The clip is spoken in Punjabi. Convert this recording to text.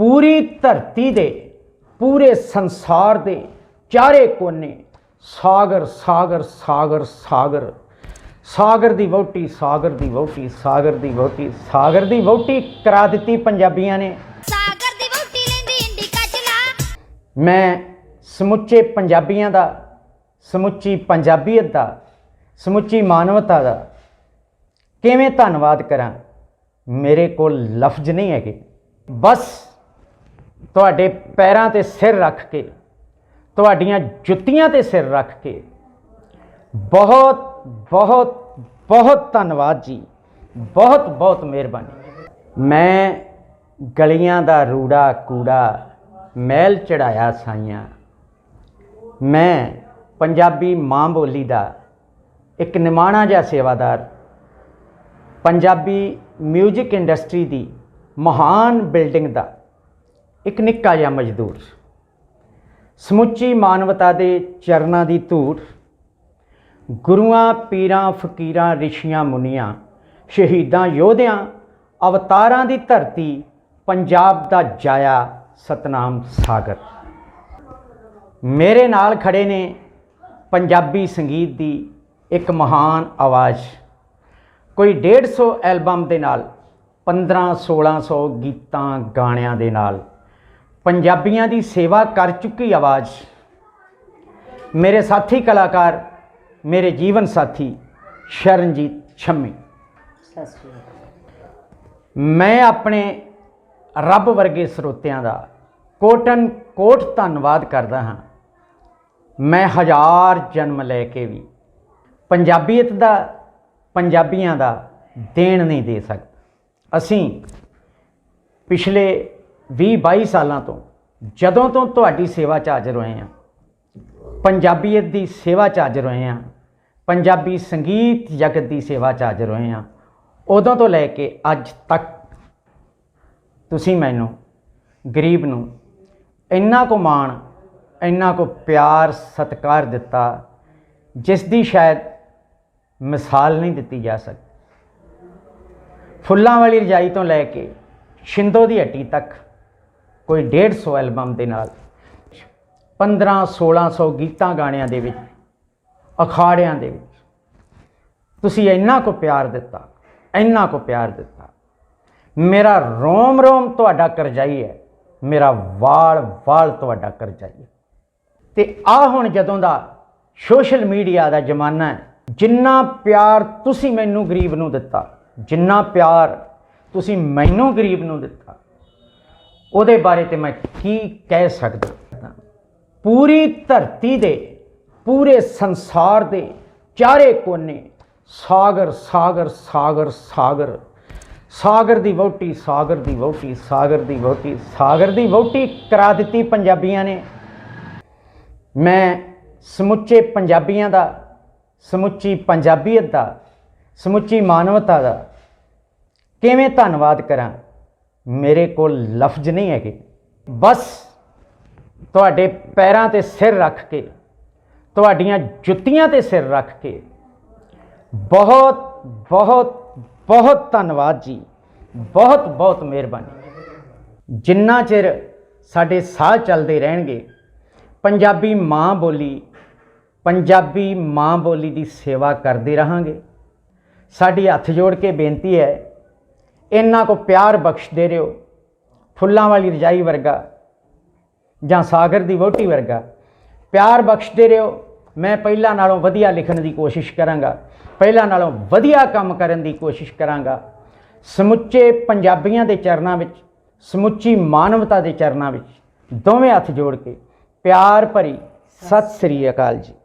ਪੂਰੀ ਧਰਤੀ ਦੇ ਪੂਰੇ ਸੰਸਾਰ ਦੇ ਚਾਰੇ ਕੋਨੇ ਸਾਗਰ ਸਾਗਰ ਸਾਗਰ ਸਾਗਰ। ਸਾਗਰ ਦੀ ਵਹੁਟੀ ਸਾਗਰ ਦੀ ਵਹੁਟੀ ਸਾਗਰ ਦੀ ਵਹੁਟੀ ਸਾਗਰ ਦੀ ਵਹੁਟੀ ਕਰਾ ਦਿੱਤੀ ਪੰਜਾਬੀਆਂ ਨੇ। ਸਾਗਰ ਦੀ ਵਹੁਟੀ ਲੈਂਦੀ ਇੰਡੀਕਾ ਚਲਾ ਮੈਂ ਸਮੁੱਚੇ ਪੰਜਾਬੀਆਂ ਦਾ ਸਮੁੱਚੀ ਪੰਜਾਬੀਅਤ ਦਾ ਸਮੁੱਚੀ ਮਾਨਵਤਾ ਦਾ ਕਿਵੇਂ ਧੰਨਵਾਦ ਕਰਾਂ? ਮੇਰੇ ਕੋਲ ਲਫ਼ਜ਼ ਨਹੀਂ ਹੈਗੇ। ਬਸ ਤੁਹਾਡੇ ਪੈਰਾਂ ਤੇ ਸਿਰ ਰੱਖ ਕੇ, ਤੁਹਾਡੀਆਂ ਜੁੱਤੀਆਂ ਤੇ ਸਿਰ ਰੱਖ ਕੇ, ਬਹੁਤ ਬਹੁਤ ਬਹੁਤ ਧੰਨਵਾਦ ਜੀ। ਬਹੁਤ ਬਹੁਤ ਮਿਹਰਬਾਨੀ। ਮੈਂ ਗਲੀਆਂ ਦਾ ਰੂੜਾ ਕੂੜਾ ਮਹਿਲ ਚੜਾਇਆ ਸਾਈਆਂ। ਮੈਂ ਪੰਜਾਬੀ ਮਾਂ ਬੋਲੀ ਦਾ ਇੱਕ ਨਿਮਾਣਾ ਜਿਹਾ ਸੇਵਾਦਾਰ, ਪੰਜਾਬੀ 뮤직 ਇੰਡਸਟਰੀ ਦੀ ਮਹਾਨ ਬਿਲਡਿੰਗ ਦਾ ਇੱਕ ਨਿੱਕਾ ਜਿਹਾ ਮਜ਼ਦੂਰ ਸਮੁੱਚੀ ਮਾਨਵਤਾ ਦੇ ਚਰਨਾਂ ਦੀ ਧੂੜ, ਗੁਰੂਆਂ, ਪੀਰਾਂ, ਫਕੀਰਾਂ, ਰਿਸ਼ੀਆਂ, ਮੁਨੀਆਂ, ਸ਼ਹੀਦਾਂ, ਯੋਧਿਆਂ, ਅਵਤਾਰਾਂ ਦੀ ਧਰਤੀ, ਪੰਜਾਬ ਦਾ ਜਾਇਆ ਸਤਨਾਮ ਸਾਗਰ। ਮੇਰੇ ਨਾਲ ਖੜੇ ਨੇ ਪੰਜਾਬੀ ਸੰਗੀਤ ਦੀ ਇੱਕ ਮਹਾਨ ਆਵਾਜ਼। ਕੋਈ 150 ਐਲਬਮ ਦੇ ਨਾਲ 15 1600 ਗੀਤਾਂ, ਗਾਣਿਆਂ ਦੇ ਨਾਲ। ਪੰਜਾਬੀਆਂ ਦੀ ਸੇਵਾ ਕਰ ਚੁੱਕੀ ਆਵਾਜ਼। ਮੇਰੇ ਸਾਥੀ ਕਲਾਕਾਰ ਮੇਰੇ ਜੀਵਨ ਸਾਥੀ ਸ਼ਰਨਜੀਤ ਛੰਮੀ। ਮੈਂ ਆਪਣੇ ਰੱਬ ਵਰਗੇ ਸਰੋਤਿਆਂ ਦਾ ਕੋਟਨ ਕੋਟ ਧੰਨਵਾਦ ਕਰਦਾ ਹਾਂ। ਮੈਂ ਹਜ਼ਾਰ ਜਨਮ ਲੈ ਕੇ ਵੀ ਪੰਜਾਬੀਅਤ ਦਾ ਪੰਜਾਬੀਆਂ ਦਾ ਦੇਣ ਨਹੀਂ ਦੇ ਸਕਦਾ। ਅਸੀਂ ਪਿਛਲੇ 20 22 ਸਾਲਾਂ ਤੋਂ, ਜਦੋਂ ਤੋਂ ਤੁਹਾਡੀ ਸੇਵਾ 'ਚ ਹਾਜ਼ਰ ਹੋਏ ਹਾਂ। ਪੰਜਾਬੀਅਤ ਦੀ ਸੇਵਾ 'ਚ ਹਾਜ਼ਰ ਹੋਏ ਹਾਂ। ਪੰਜਾਬੀ ਸੰਗੀਤ ਜਗਤ ਦੀ ਸੇਵਾ 'ਚ ਹਾਜ਼ਰ ਹੋਏ ਹਾਂ। ਉਦੋਂ ਤੋਂ ਲੈ ਕੇ ਅੱਜ ਤੱਕ ਤੁਸੀਂ ਮੈਨੂੰ, ਗਰੀਬ ਨੂੰ ਇੰਨਾ ਕੁ ਮਾਣ, ਇੰਨਾ ਕੁ ਪਿਆਰ, ਸਤਿਕਾਰ ਦਿੱਤਾ, ਜਿਸ ਦੀ ਸ਼ਾਇਦ ਮਿਸਾਲ ਨਹੀਂ ਦਿੱਤੀ ਜਾ ਸਕਦੀ। ਫੁੱਲਾਂ ਵਾਲੀ ਰਜਾਈ ਤੋਂ ਲੈ ਕੇ ਸ਼ਿੰਦੋ ਦੀ ਹੱਟੀ ਤੱਕ ਕੋਈ 150 ਐਲਬਮ ਦੇ ਨਾਲ 15 1600 ਗੀਤਾਂ ਗਾਣਿਆਂ ਦੇ ਵਿੱਚ, ਅਖਾੜਿਆਂ ਦੇ ਵਿੱਚ। ਤੁਸੀਂ ਇੰਨਾ ਕੁ ਪਿਆਰ ਦਿੱਤਾ, ਇੰਨਾ ਕੁ ਪਿਆਰ ਦਿੱਤਾ। ਮੇਰਾ ਰੋਮ ਰੋਮ ਤੁਹਾਡਾ ਕਰਜ਼ਾਈ ਹੈ, ਮੇਰਾ ਵਾਲ ਵਾਲ ਤੁਹਾਡਾ ਕਰਜ਼ਾਈ ਹੈ। ਤੇ ਆ ਹੁਣ ਜਦੋਂ ਦਾ ਸੋਸ਼ਲ ਮੀਡੀਆ ਦਾ ਜ਼ਮਾਨਾ ਹੈ, ਜਿੰਨਾ ਪਿਆਰ ਤੁਸੀਂ ਮੈਨੂੰ ਗਰੀਬ ਨੂੰ ਦਿੱਤਾ, ਜਿੰਨਾ ਪਿਆਰ ਤੁਸੀਂ ਮੈਨੂੰ ਗਰੀਬ ਨੂੰ ਦਿੱਤਾ ਉਹਦੇ ਬਾਰੇ ਤੇ ਮੈਂ ਕੀ ਕਹਿ ਸਕਦਾ? ਪੂਰੀ ਧਰਤੀ ਦੇ, ਪੂਰੇ ਸੰਸਾਰ ਦੇ ਚਾਰੇ ਕੋਨੇ ਸਾਗਰ ਸਾਗਰ ਸਾਗਰ ਸਾਗਰ। ਸਾਗਰ ਦੀ ਵਹੁਟੀ, ਸਾਗਰ ਦੀ ਵਹੁਟੀ, ਸਾਗਰ ਦੀ ਵਹੁਟੀ, ਸਾਗਰ ਦੀ ਵਹੁਟੀ ਕਰਾ ਦਿੱਤੀ ਪੰਜਾਬੀਆਂ ਨੇ। ਮੈਂ ਸਮੁੱਚੇ ਪੰਜਾਬੀਆਂ ਦਾ, ਸਮੁੱਚੀ ਪੰਜਾਬੀਅਤ ਦਾ, ਸਮੁੱਚੀ ਮਾਨਵਤਾ ਦਾ ਕਿਵੇਂ ਧੰਨਵਾਦ ਕਰਾਂ? ਮੇਰੇ ਕੋਲ ਲਫ਼ਜ਼ ਨਹੀਂ ਹੈਗੇ। ਬਸ ਤੁਹਾਡੇ ਪੈਰਾਂ ਤੇ ਸਿਰ ਰੱਖ ਕੇ, ਤੁਹਾਡੀਆਂ ਜੁੱਤੀਆਂ ਤੇ ਸਿਰ ਰੱਖ ਕੇ ਬਹੁਤ ਬਹੁਤ ਬਹੁਤ ਧੰਨਵਾਦ ਜੀ। ਬਹੁਤ ਬਹੁਤ ਮਿਹਰਬਾਨੀ। ਜਿੰਨਾ ਚਿਰ ਸਾਡੇ ਸਾਹ ਚੱਲਦੇ ਰਹਿਣਗੇ, ਪੰਜਾਬੀ ਮਾਂ ਬੋਲੀ, ਪੰਜਾਬੀ ਮਾਂ ਬੋਲੀ ਦੀ ਸੇਵਾ ਕਰਦੇ ਰਹਾਂਗੇ। ਸਾਡੀ ਹੱਥ ਜੋੜ ਕੇ ਬੇਨਤੀ ਹੈ ਇੰਨਾ ਕੋ ਪਿਆਰ ਬਖਸ਼ਦੇ ਰਹੋ। ਫੁੱਲਾਂ ਵਾਲੀ ਰਜਾਈ ਵਰਗਾ ਜਾਂ ਸਾਗਰ ਦੀ ਵੋਟੀ ਵਰਗਾ। ਪਿਆਰ ਬਖਸ਼ਦੇ ਰਹੋ। ਮੈਂ ਪਹਿਲਾਂ ਨਾਲੋਂ ਵਧੀਆ ਲਿਖਣ ਦੀ ਕੋਸ਼ਿਸ਼ ਕਰਾਂਗਾ। ਪਹਿਲਾਂ ਨਾਲੋਂ ਵਧੀਆ ਕੰਮ ਕਰਨ ਦੀ ਕੋਸ਼ਿਸ਼ ਕਰਾਂਗਾ। ਸਮੁੱਚੇ ਪੰਜਾਬੀਆਂ ਦੇ ਚਰਨਾਂ ਵਿੱਚ, ਸਮੁੱਚੀ ਮਾਨਵਤਾ ਦੇ ਚਰਨਾਂ ਵਿੱਚ ਦੋਵੇਂ ਹੱਥ ਜੋੜ ਕੇ ਪਿਆਰ ਭਰੀ ਸਤਿ ਸ੍ਰੀ ਅਕਾਲ ਜੀ।